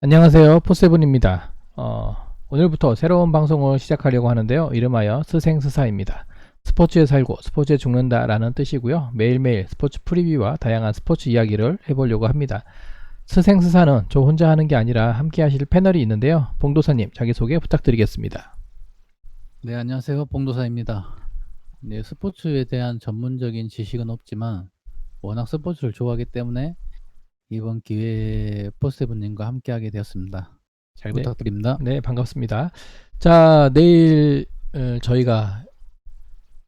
안녕하세요. 포세븐입니다. 어, 오늘부터 새로운 방송을 시작하려고 하는데요. 이름하여 스생스사입니다. 스포츠에 살고 스포츠에 죽는다 라는 뜻이고요. 매일매일 스포츠 프리뷰와 다양한 스포츠 이야기를 해보려고 합니다. 스생스사는 저 혼자 하는 게 아니라 함께 하실 패널이 있는데요. 봉도사님 자기소개 부탁드리겠습니다. 네, 안녕하세요. 봉도사입니다. 네, 스포츠에 대한 전문적인 지식은 없지만 워낙 스포츠를 좋아하기 때문에 이번 기회에 포세븐님과 함께하게 되었습니다. 잘 네. 부탁드립니다. 네, 반갑습니다. 자, 내일 어, 저희가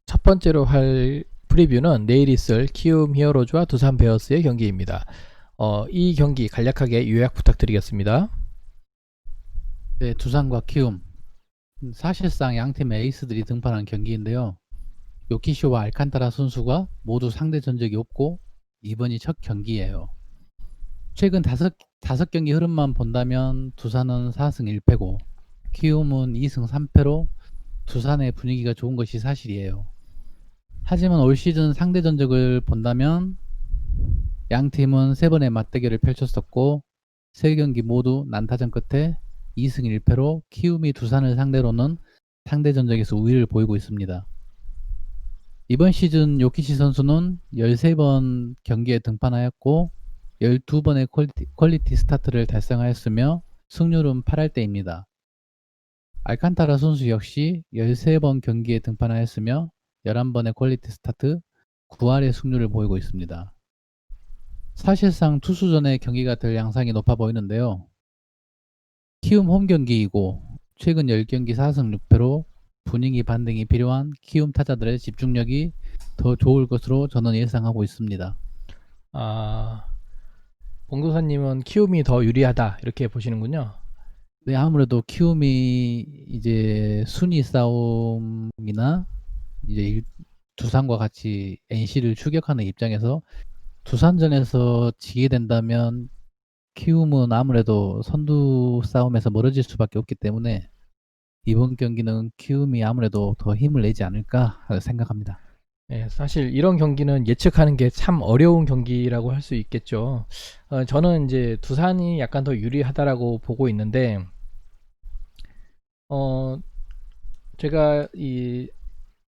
첫 번째로 할 프리뷰는 내일 있을 키움 히어로즈와 두산 베어스의 경기입니다. 어, 이 경기 간략하게 요약 부탁드리겠습니다. 네, 두산과 키움. 사실상 양 팀의 에이스들이 등판한 경기인데요. 요키쇼와 알칸타라 선수가 모두 상대 전적이 없고 이번이 첫 경기예요. 최근 다섯, 다섯 경기 흐름만 본다면 두산은 4승 1패고 키움은 2승 3패로 두산의 분위기가 좋은 것이 사실이에요. 하지만 올 시즌 상대 전적을 본다면 양 팀은 세 번의 맞대결을 펼쳤었고 세 경기 모두 난타전 끝에 2승 1패로 키움이 두산을 상대로는 상대 전적에서 우위를 보이고 있습니다. 이번 시즌 요키시 선수는 13번 경기에 등판하였고 12번의 퀄리티, 퀄리티 스타트를 달성하였으며 승률은 8할대입니다. 알칸타라 선수 역시 13번 경기에 등판하였으며 11번의 퀄리티 스타트 9할의 승률을 보이고 있습니다. 사실상 투수전의 경기가 될 양상이 높아 보이는데요. 키움 홈 경기이고 최근 10경기 4승 6패로 분위기 반등이 필요한 키움 타자들의 집중력이 더 좋을 것으로 저는 예상하고 있습니다. 아, 봉도사님은 키움이 더 유리하다 이렇게 보시는군요. 네, 아무래도 키움이 이제 순위 싸움이나 이제 일- 두산과 같이 NC를 추격하는 입장에서 두산전에서 지게 된다면 키움은 아무래도 선두 싸움에서 멀어질 수밖에 없기 때문에 이번 경기는 키움이 아무래도 더 힘을 내지 않을까 생각합니다. 네, 사실 이런 경기는 예측하는 게 참 어려운 경기라고 할 수 있겠죠. 어, 저는 이제 두산이 약간 더 유리하다라고 보고 있는데, 어, 제가 이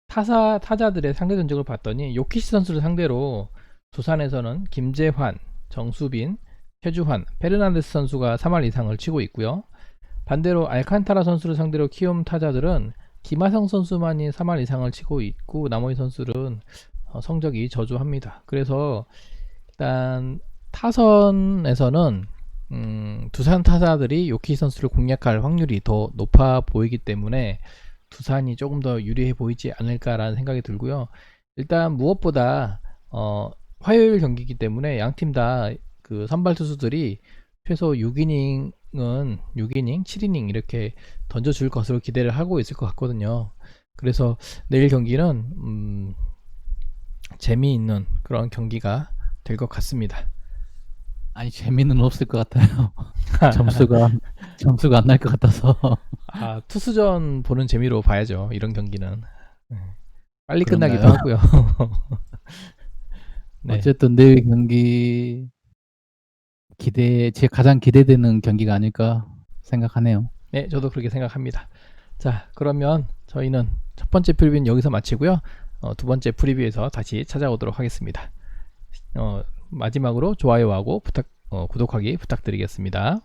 타사 타자들의 상대 전적을 봤더니 요키시 선수를 상대로 두산에서는 김재환, 정수빈, 최주환, 페르난데스 선수가 3할 이상을 치고 있고요. 반대로 알칸타라 선수를 상대로 키움 타자들은 김하성 선수만이 3할 이상을 치고 있고 나머지 선수들은 어, 성적이 저조합니다. 그래서 일단 타선에서는 음, 두산 타자들이 요키 선수를 공략할 확률이 더 높아 보이기 때문에 두산이 조금 더 유리해 보이지 않을까라는 생각이 들고요. 일단 무엇보다 어, 화요일 경기이기 때문에 양 팀 다 그 선발 투수들이 최소 6이닝 은 6이닝, 7이닝 이렇게 던져줄 것으로 기대를 하고 있을 것 같거든요. 그래서 내일 경기는 음, 재미있는 그런 경기가 될 것 같습니다. 아니 재미는 없을 것 같아요. 점수가 점수가 안 날 것 같아서 아, 투수전 보는 재미로 봐야죠. 이런 경기는 네. 빨리 그런가요? 끝나기도 하고요. 네. 어쨌든 내일 경기 기대 제 가장 기대되는 경기가 아닐까 생각하네요. 네, 저도 그렇게 생각합니다. 자, 그러면 저희는 첫 번째 프리뷰는 여기서 마치고요. 어, 두 번째 프리뷰에서 다시 찾아오도록 하겠습니다. 어, 마지막으로 좋아요하고 부탁, 어, 구독하기 부탁드리겠습니다.